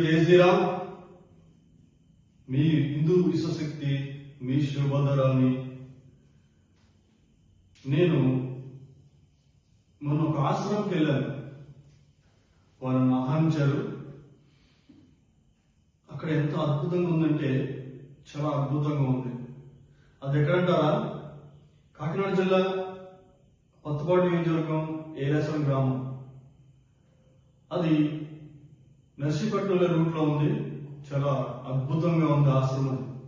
చేసిరా మీ హిందూ విశ్వశక్తి మీ శుభధరాన్ని నేను మొన్న ఒక ఆశ్రమంకి వెళ్ళాను. వాళ్ళని ఆహ్వానించారు అక్కడ ఎంత అద్భుతంగా ఉందంటే చాలా అద్భుతంగా ఉంది. అది ఎక్కడంటారా? కాకినాడ జిల్లా పత్తుపాడు నియోజకవర్గం ఏలేశ్వరం గ్రామం. అది నర్సీపట్నంలో రూట్లో ఉంది. చాలా అద్భుతంగా ఉంది ఆశ్రమం.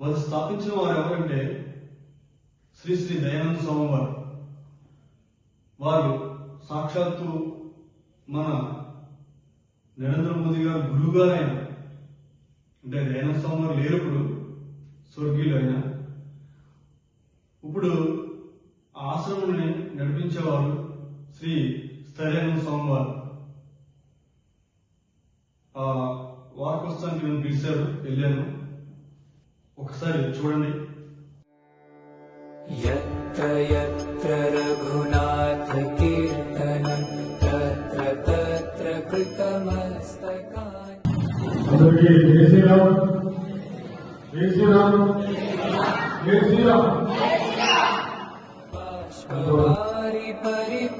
వారు స్థాపించిన వారు ఎవరంటే శ్రీ శ్రీ దయానంద స్వామి వారు. వారు సాక్షాత్తు మన నరేంద్ర మోదీ గారు గురువు ఆయన అంటే దయానంద స్వామి వారు లేరు ఇప్పుడు స్వర్గీయులు ఆయన ఇప్పుడు ఆ ఆశ్రమాన్ని నడిపించేవారు శ్రీ స్థైర్యానంద స్వామి వారు. ఆ వారకొస్తానికి నేను పిలిచారు వెళ్ళాను ఒకసారి చూడండి यत्र यत्र रघुनाथकीर्तनं तत्र तत्र कृतमस्तकानि అందరికీ జై శ్రీరామ్ జై శ్రీరామ్ జై శ్రీరామ్ बाष्पवारि परिपूर्णलोचनं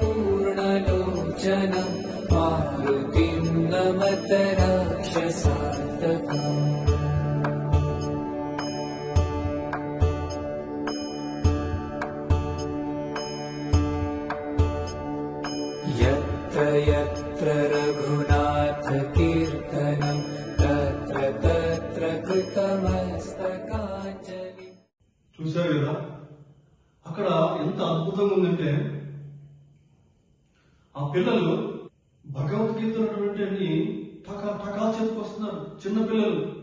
मारुतिं नमत राक्षसान्तकम् यत्र यत्र रघुनाथकीर्तनं तत्र तत्र कृतमस्तकाञ्जलिम् చూశారు కదా అక్కడ ఎంత అద్భుతంగా ఉందంటే ఆ పిల్లలు భగవద్గీత అన్ని టకా టకా చెప్పుకొస్తున్నారు చిన్నపిల్లలు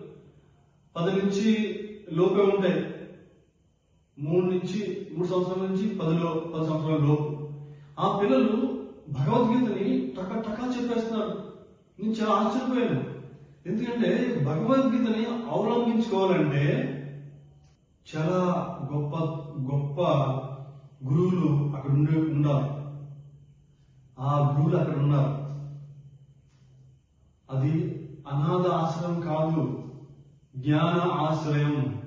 పది నుంచి లోపే ఉంటాయి. మూడు నుంచి మూడు సంవత్సరాల నుంచి పదిలో పది సంవత్సరాల లోపు. ఆ పిల్లలు భగవద్గీతని టక టకా చెప్పేస్తున్నారు. నేను చాలా ఆశ్చర్యపోయాను. ఎందుకంటే భగవద్గీతని అవలంబించుకోవాలంటే చాలా గొప్ప గొప్ప గురువులు అక్కడ ఉండి ఉండాలి. ఆ గురువులు అక్కడ ఉన్నారు. అది అనాథ ఆశ్రయం కాదు జ్ఞాన ఆశ్రయం.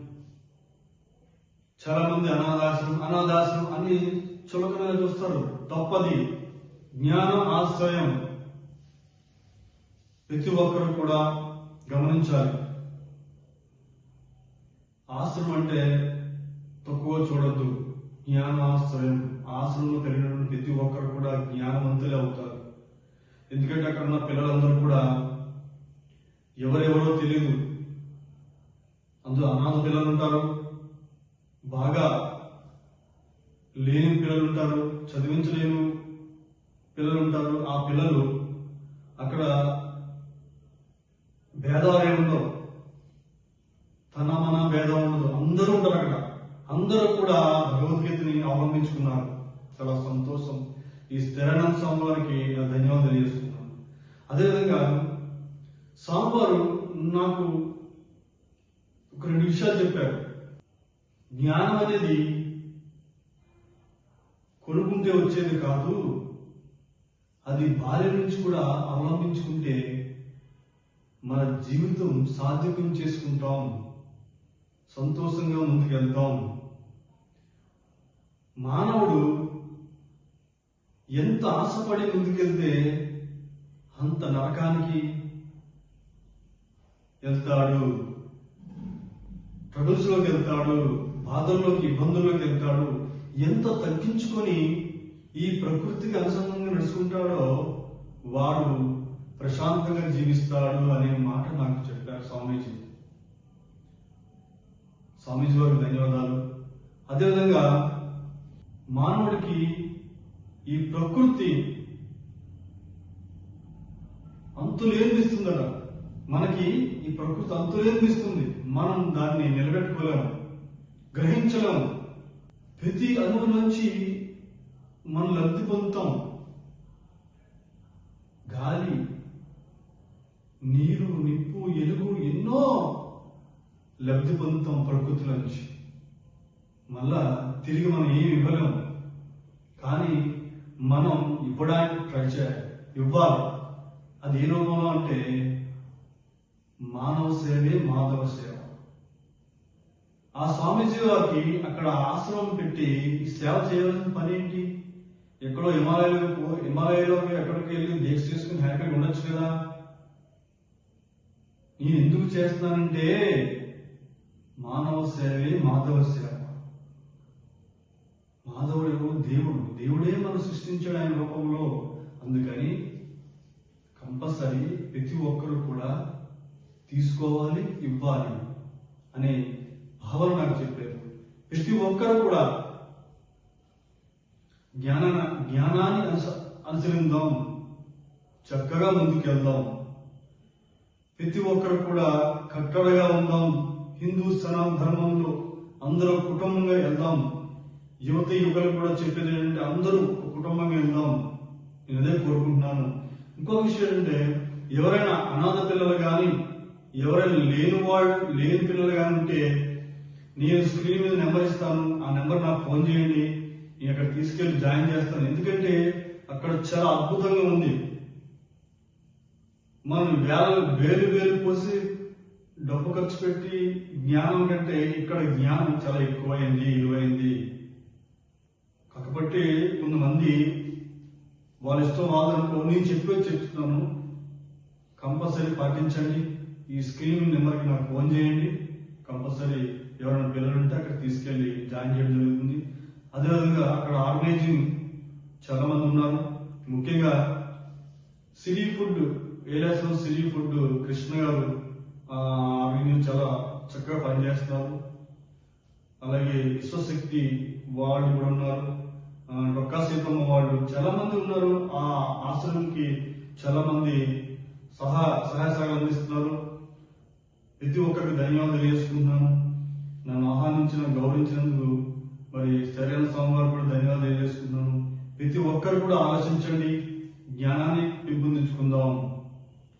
చాలా మంది అనాథాశ్రమం అనాథాశ్రమం అని చులకనగా చూస్తారు. తప్పది. జ్ఞాన ఆశ్రయం. ప్రతి ఒక్కరు కూడా గమనించాలి. ఆశ్రమం అంటే తక్కువ చూడొద్దు. జ్ఞానాశ్రయం ఆశ్రమంలో పెరిగినటువంటి ప్రతి ఒక్కరు కూడా జ్ఞానవంతులే అవుతారు. ఎందుకంటే అక్కడ ఉన్న పిల్లలందరూ కూడా ఎవరెవరో తెలియదు. అందులో అనాథ పిల్లలు ఉంటారు బాగా లేని పిల్లలు ఉంటారు చదివించలేను పిల్లలు ఉంటారు. ఆ పిల్లలు అక్కడ భేదాలు ఉండవు. తన మన భేదం ఉండదు. అందరూ ఉంటారు అక్కడ. అందరూ కూడా భగవద్గీతని అవలంబించుకున్నారు. చాలా సంతోషం. ఈ స్థిరానంద స్వామివారికి నా ధన్యవాదాలు తెలియజేస్తున్నాను అదేవిధంగా స్వామివారు నాకు ఒక రెండు విషయాలు చెప్పారు. జ్ఞానం అనేది కొనుక్కుంటే వచ్చేది కాదు అది బాల్యం నుంచి కూడా అవలంబించుకుంటే మన జీవితం సాధ్యకం చేసుకుంటాం సంతోషంగా ముందుకెళ్తాం. మానవుడు ఎంత ఆశపడి ముందుకెళ్తే అంత నరకానికి వెళ్తాడు. ట్రబుల్స్లోకి వెళ్తాడు బాధల్లోకి ఇబ్బందుల్లోకి వెళ్తాడు. ఎంత తగ్గించుకొని ఈ ప్రకృతికి అనుసంధానంగా నడుచుకుంటాడో వాడు ప్రశాంతంగా జీవిస్తాడు అనే మాట నాకు చెప్పారు స్వామీజీ. స్వామీజీ వారికి ధన్యవాదాలు. అదేవిధంగా మానవుడికి ఈ ప్రకృతి అంతులేనిపిస్తుందట మనకి ఈ ప్రకృతి అంతులేనిపిస్తుంది మనం దాన్ని నిలబెట్టుకోలేము గ్రహించలేము ప్రతి అణువు నుంచి మనం లబ్ధి పొందుతాం. గాలి నీరు నిప్పు ఎలుగు ఎన్నో లబ్ధి పొందుతాం ప్రకృతి నుంచి. మళ్ళా తిరిగి మనం ఏమి ఇవ్వలేము కానీ మనం ఇవ్వడానికి ట్రై చేయాలి ఇవ్వాలి. అది ఏ రూపంలో అంటే మానవ సేవే మాధవ సేవ. ఆ స్వామీజీ వారికి అక్కడ ఆశ్రమం పెట్టి సేవ చేయవలసిన పని ఏంటి? ఎక్కడో హిమాలయాలకు హిమాలయాలోకి ఎక్కడికి వెళ్ళి దీక్ష చేసుకుని హ్యాపీగా ఉండొచ్చు కదా? నేను ఎందుకు చేస్తున్నానంటే మానవ సేవే మాధవ సేవ. మాధవుడేమో దేవుడు. దేవుడే మనం సృష్టించాడు ఆయన రూపంలో. అందుకని కంపల్సరీ ప్రతి ఒక్కరు కూడా తీసుకోవాలి ఇవ్వాలి అనే భావన నాకు చెప్పారు. ప్రతి ఒక్కరు కూడా జ్ఞాన జ్ఞానాన్ని అనుస- అనుసరిందాం. చక్కగా ముందుకెళ్దాం. ప్రతి ఒక్కరు కూడా కట్టడగా ఉందాం. హిందూ సనాతన ధర్మంలో అందరూ కుటుంబంగా వెళ్దాం. యువత యువకులు కూడా చెప్పేది ఏంటంటే అందరూ ఒక కుటుంబంగా ఉందాం. నేను అదే కోరుకుంటున్నాను. ఇంకో విషయం ఏంటంటే ఎవరైనా అనాథ పిల్లలు కానీ ఎవరైనా లేని వాళ్ళు లేని పిల్లలు కానీ ఉంటే నేను స్క్రీన్ మీద నెంబర్ ఇస్తాను. ఆ నెంబర్ నాకు ఫోన్ చేయండి. నేను అక్కడ తీసుకెళ్ళి జాయిన్ చేస్తాను. ఎందుకంటే అక్కడ చాలా అద్భుతంగా ఉంది. మనం వేల వేలు వేలు పోసి డబ్బు ఖర్చు పెట్టి జ్ఞానం కంటే ఇక్కడ జ్ఞానం చాలా ఎక్కువైంది విలువైంది. కాబట్టి కొంతమంది వాళ్ళ ఇష్టం వాదనలో నేను చెప్పే చెప్తున్నాను. కంపల్సరీ పాటించండి. ఈ స్క్రీన్ నెంబర్కి నాకు ఫోన్ చేయండి. కంపల్సరీ ఎవరైనా పిల్లలు ఉంటే అక్కడ తీసుకెళ్ళి జాయిన్ చేయడం జరుగుతుంది. అదేవిధంగా అక్కడ ఆర్గనైజింగ్ చాలా మంది ఉన్నారు. ముఖ్యంగా సిరీ ఫుడ్ ఏరియాస్లో సిరీ ఫుడ్ కృష్ణ గారు ఆ, చాలా చక్కగా పనిచేస్తున్నారు. అలాగే విశ్వశక్తి వాళ్ళు కూడా ఉన్నారు. డొక్కా సీతమ్మ వాళ్ళు చాలా మంది ఉన్నారు. ఆ ఆశ్రమంకి చాలా మంది సహా సహాయ సహాయాలు అందిస్తున్నారు. ప్రతి ఒక్కరికి ధన్యవాదాలు తెలియజేసుకుంటున్నాను. నన్ను ఆహ్వానించిన గౌరవించినందుకు మరి సరైన స్వామివారు కూడా ధన్యవాదాలు తెలియజేసుకుంటున్నాను. ప్రతి ఒక్కరు కూడా ఆలోచించండి. జ్ఞానాన్ని పెంపొందించుకుందాం.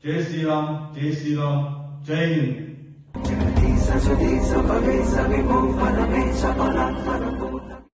జై శ్రీరామ్ జై శ్రీరామ్ జై హింద్. సజుది సపవే సవిమో పరమే సఫలం